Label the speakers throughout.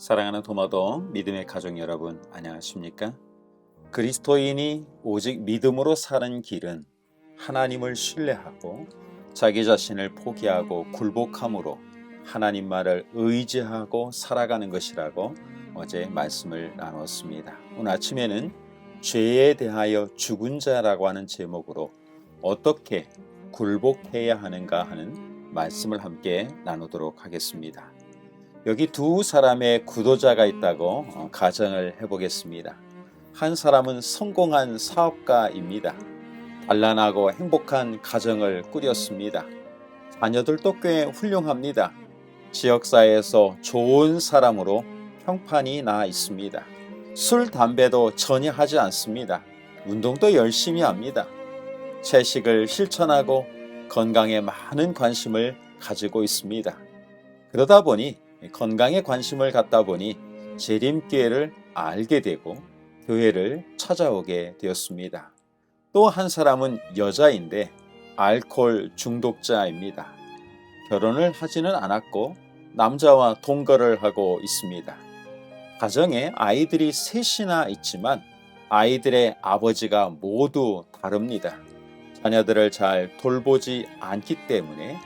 Speaker 1: 사랑하는 도마도 믿음의 가족 여러분 안녕하십니까? 그리스도인이 오직 믿음으로 사는 길은 하나님을 신뢰하고 자기 자신을 포기하고 굴복함으로 하나님 말을 의지하고 살아가는 것이라고 어제 말씀을 나눴습니다. 오늘 아침에는 죄에 대하여 죽은 자라고 하는 제목으로 어떻게 굴복해야 하는가 하는 말씀을 함께 나누도록 하겠습니다. 여기 두 사람의 구도자가 있다고 어, 가정을 해보겠습니다. 한 사람은 성공한 사업가입니다. 단란하고 행복한 가정을 꾸렸습니다. 자녀들도 꽤 훌륭합니다. 지역사회에서 좋은 사람으로 평판이 나 있습니다. 술, 담배도 전혀 하지 않습니다. 운동도 열심히 합니다. 채식을 실천하고 건강에 많은 관심을 가지고 있습니다. 그러다 보니 건강에 관심을 갖다 보니 재림교회를 알게 되고 교회를 찾아오게 되었습니다. 또 한 사람은 여자인데 알코올 중독자입니다. 결혼을 하지는 않았고 남자와 동거를 하고 있습니다. 가정에 아이들이 셋이나 있지만 아이들의 아버지가 모두 다릅니다. 자녀들을 잘 돌보지 않기 때문에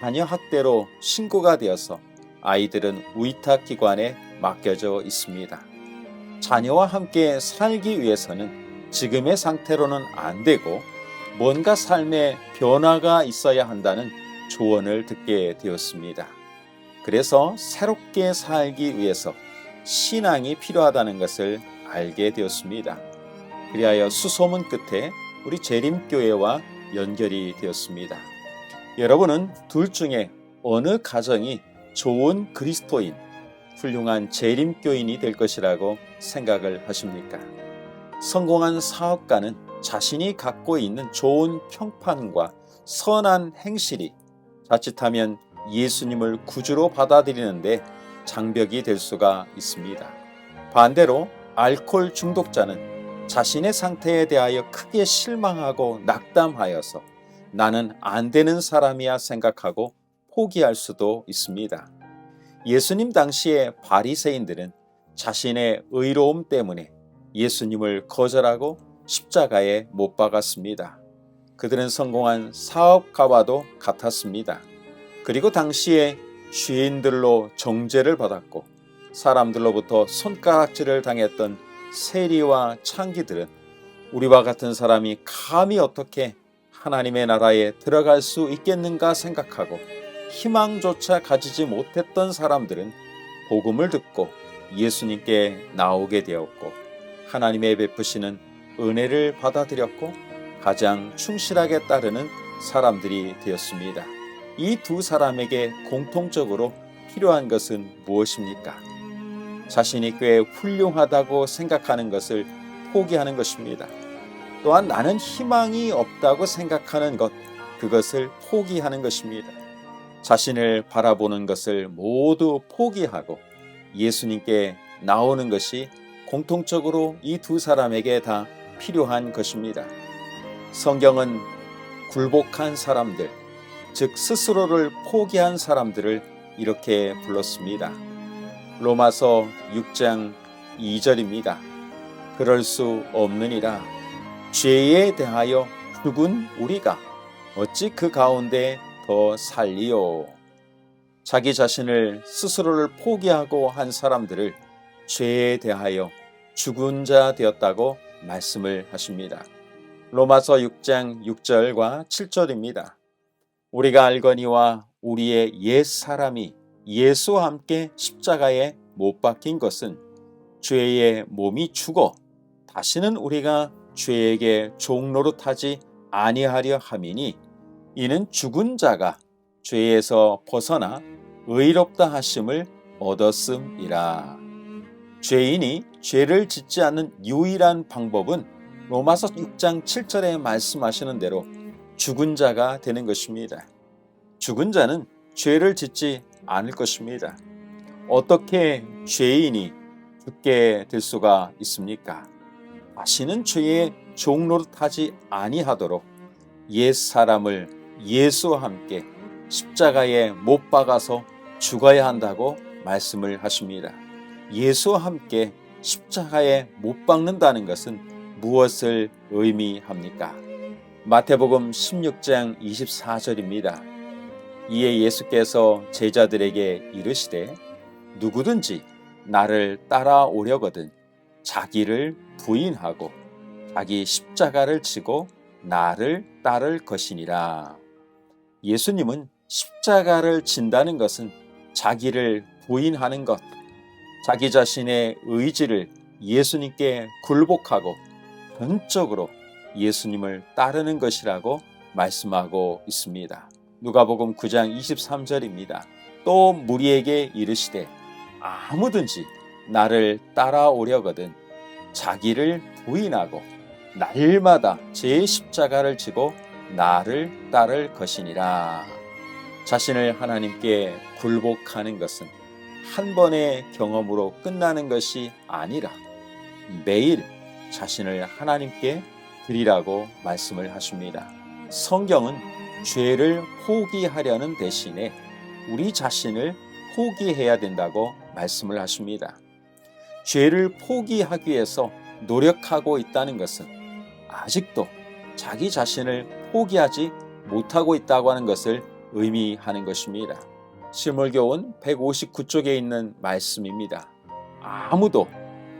Speaker 1: 자녀 학대로 신고가 되어서 아이들은 위탁기관에 맡겨져 있습니다. 자녀와 함께 살기 위해서는 지금의 상태로는 안 되고 뭔가 삶에 변화가 있어야 한다는 조언을 듣게 되었습니다. 그래서 새롭게 살기 위해서 신앙이 필요하다는 것을 알게 되었습니다. 그리하여 수소문 끝에 우리 재림교회와 연결이 되었습니다. 여러분은 둘 중에 어느 가정이 좋은 그리스도인, 훌륭한 재림교인이 될 것이라고 생각을 하십니까? 성공한 사업가는 자신이 갖고 있는 좋은 평판과 선한 행실이 자칫하면 예수님을 구주로 받아들이는데 장벽이 될 수가 있습니다. 반대로 알코올 중독자는 자신의 상태에 대하여 크게 실망하고 낙담하여서 나는 안 되는 사람이야 생각하고 포기할 수도 있습니다. 예수님 당시의 바리새인들은 자신의 의로움 때문에 예수님을 거절하고 십자가에 못 박았습니다. 그들은 성공한 사업가와도 같았습니다. 그리고 당시에 죄인들로 정죄를 받았고 사람들로부터 손가락질을 당했던 세리와 창기들은 우리와 같은 사람이 감히 어떻게 하나님의 나라에 들어갈 수 있겠는가 생각하고 희망조차 가지지 못했던 사람들은 복음을 듣고 예수님께 나오게 되었고 하나님의 베푸시는 은혜를 받아들였고 가장 충실하게 따르는 사람들이 되었습니다. 이 두 사람에게 공통적으로 필요한 것은 무엇입니까? 자신이 꽤 훌륭하다고 생각하는 것을 포기하는 것입니다. 또한 나는 희망이 없다고 생각하는 것, 그것을 포기하는 것입니다. 자신을 바라보는 것을 모두 포기하고 예수님께 나오는 것이 공통적으로 이 두 사람에게 다 필요한 것입니다. 성경은 굴복한 사람들, 즉 스스로를 포기한 사람들을 이렇게 불렀습니다. 로마서 6장 2절입니다. 그럴 수 없느니라. 죄에 대하여 죽은 우리가 어찌 그 가운데 더 살리요. 자기 자신을 스스로를 포기하고 한 사람들을 죄에 대하여 죽은 자 되었다고 말씀을 하십니다. 로마서 6장 6절과 7절입니다. 우리가 알거니와 우리의 옛 사람이 예수와 함께 십자가에 못 박힌 것은 죄의 몸이 죽어 다시는 우리가 죄에게 종노릇하지 아니하려 함이니 이는 죽은 자가 죄에서 벗어나 의롭다 하심을 얻었음이라. 죄인이 죄를 짓지 않는 유일한 방법은 로마서 6장 7절에 말씀하시는 대로 죽은 자가 되는 것입니다. 죽은 자는 죄를 짓지 않을 것입니다. 어떻게 죄인이 죽게 될 수가 있습니까? 다시는 죄의 종노릇하지 아니하도록 옛 사람을 예수와 함께 십자가에 못 박아서 죽어야 한다고 말씀을 하십니다. 예수와 함께 십자가에 못 박는다는 것은 무엇을 의미합니까? 마태복음 16장 24절입니다. 이에 예수께서 제자들에게 이르시되 누구든지 나를 따라오려거든 자기를 부인하고 자기 십자가를 지고 나를 따를 것이니라. 예수님은 십자가를 진다는 것은 자기를 부인하는 것, 자기 자신의 의지를 예수님께 굴복하고 전적으로 예수님을 따르는 것이라고 말씀하고 있습니다. 누가복음 9장 23절입니다. 또 무리에게 이르시되 아무든지 나를 따라오려거든 자기를 부인하고 날마다 제 십자가를 지고 나를 따를 것이니라. 자신을 하나님께 굴복하는 것은 한 번의 경험으로 끝나는 것이 아니라 매일 자신을 하나님께 드리라고 말씀을 하십니다. 성경은 죄를 포기하려는 대신에 우리 자신을 포기해야 된다고 말씀을 하십니다. 죄를 포기하기 위해서 노력하고 있다는 것은 아직도 자기 자신을 포기하지 못하고 있다고 하는 것을 의미하는 것입니다. 실물교훈 159쪽에 있는 말씀입니다. 아무도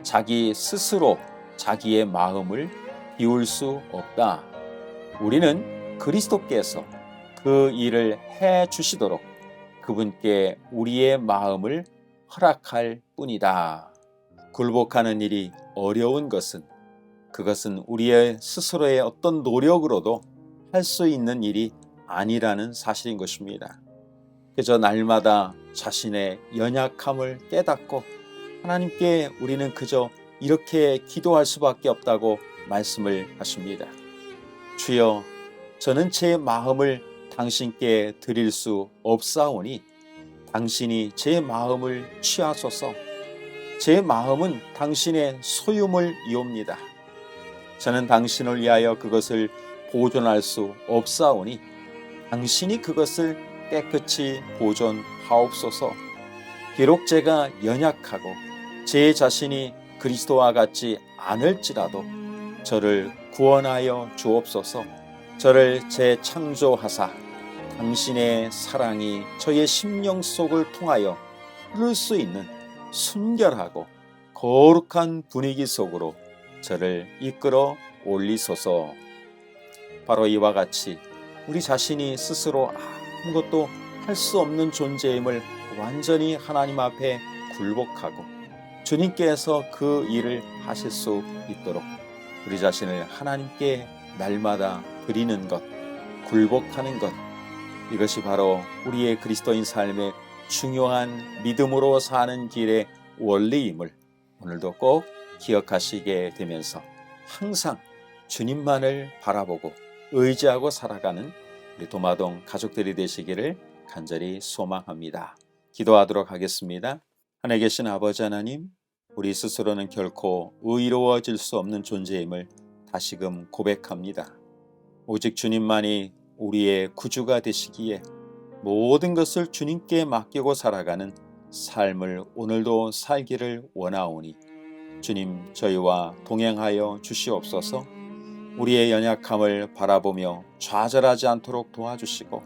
Speaker 1: 자기 스스로 자기의 마음을 비울 수 없다. 우리는 그리스도께서 그 일을 해 주시도록 그분께 우리의 마음을 허락할 뿐이다. 굴복하는 일이 어려운 것은 그것은 우리의 스스로의 어떤 노력으로도 할 수 있는 일이 아니라는 사실인 것입니다. 그저 날마다 자신의 연약함을 깨닫고 하나님께 우리는 그저 이렇게 기도할 수밖에 없다고 말씀을 하십니다. 주여, 저는 제 마음을 당신께 드릴 수 없사오니 당신이 제 마음을 취하소서. 제 마음은 당신의 소유물 이옵니다. 저는 당신을 위하여 그것을 보존할 수 없사오니 당신이 그것을 깨끗이 보존하옵소서. 비록 제가 연약하고 제 자신이 그리스도와 같지 않을지라도 저를 구원하여 주옵소서. 저를 재창조하사 당신의 사랑이 저의 심령 속을 통하여 흐를 수 있는 순결하고 거룩한 분위기 속으로 저를 이끌어 올리소서. 바로 이와 같이 우리 자신이 스스로 아무것도 할 수 없는 존재임을 완전히 하나님 앞에 굴복하고 주님께서 그 일을 하실 수 있도록 우리 자신을 하나님께 날마다 드리는 것, 굴복하는 것, 이것이 바로 우리의 그리스도인 삶의 중요한 믿음으로 사는 길의 원리임을 오늘도 꼭 기억하시게 되면서 항상 주님만을 바라보고 의지하고 살아가는 우리 도마동 가족들이 되시기를 간절히 소망합니다. 기도하도록 하겠습니다. 하늘에 계신 아버지 하나님, 우리 스스로는 결코 의로워질 수 없는 존재임을 다시금 고백합니다. 오직 주님만이 우리의 구주가 되시기에 모든 것을 주님께 맡기고 살아가는 삶을 오늘도 살기를 원하오니 주님 저희와 동행하여 주시옵소서 우리의 연약함을 바라보며 좌절하지 않도록 도와주시고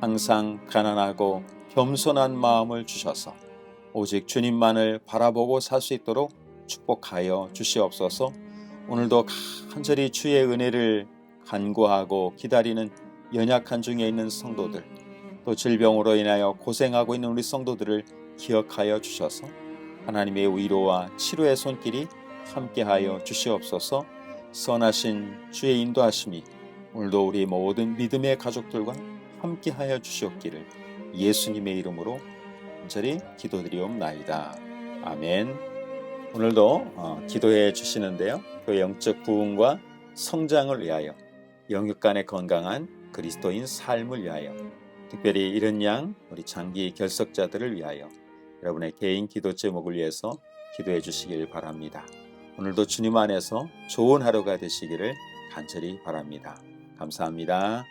Speaker 1: 항상 가난하고 겸손한 마음을 주셔서 오직 주님만을 바라보고 살 수 있도록 축복하여 주시옵소서. 오늘도 간절히 주의 은혜를 간구하고 기다리는 연약한 중에 있는 성도들 또 질병으로 인하여 고생하고 있는 우리 성도들을 기억하여 주셔서 하나님의 위로와 치료의 손길이 함께하여 주시옵소서 선하신 주의 인도하심이 오늘도 우리 모든 믿음의 가족들과 함께하여 주시옵기를 예수님의 이름으로 간절히 기도드리옵나이다. 아멘. 오늘도 어, 기도해 주시는데요. 그 영적 부흥과 성장을 위하여 영육 간의 건강한 그리스도인 삶을 위하여 특별히 이런 양 우리 장기 결석자들을 위하여 여러분의 개인 기도 제목을 위해서 기도해 주시길 바랍니다. 오늘도 주님 안에서 좋은 하루가 되시기를 간절히 바랍니다. 감사합니다.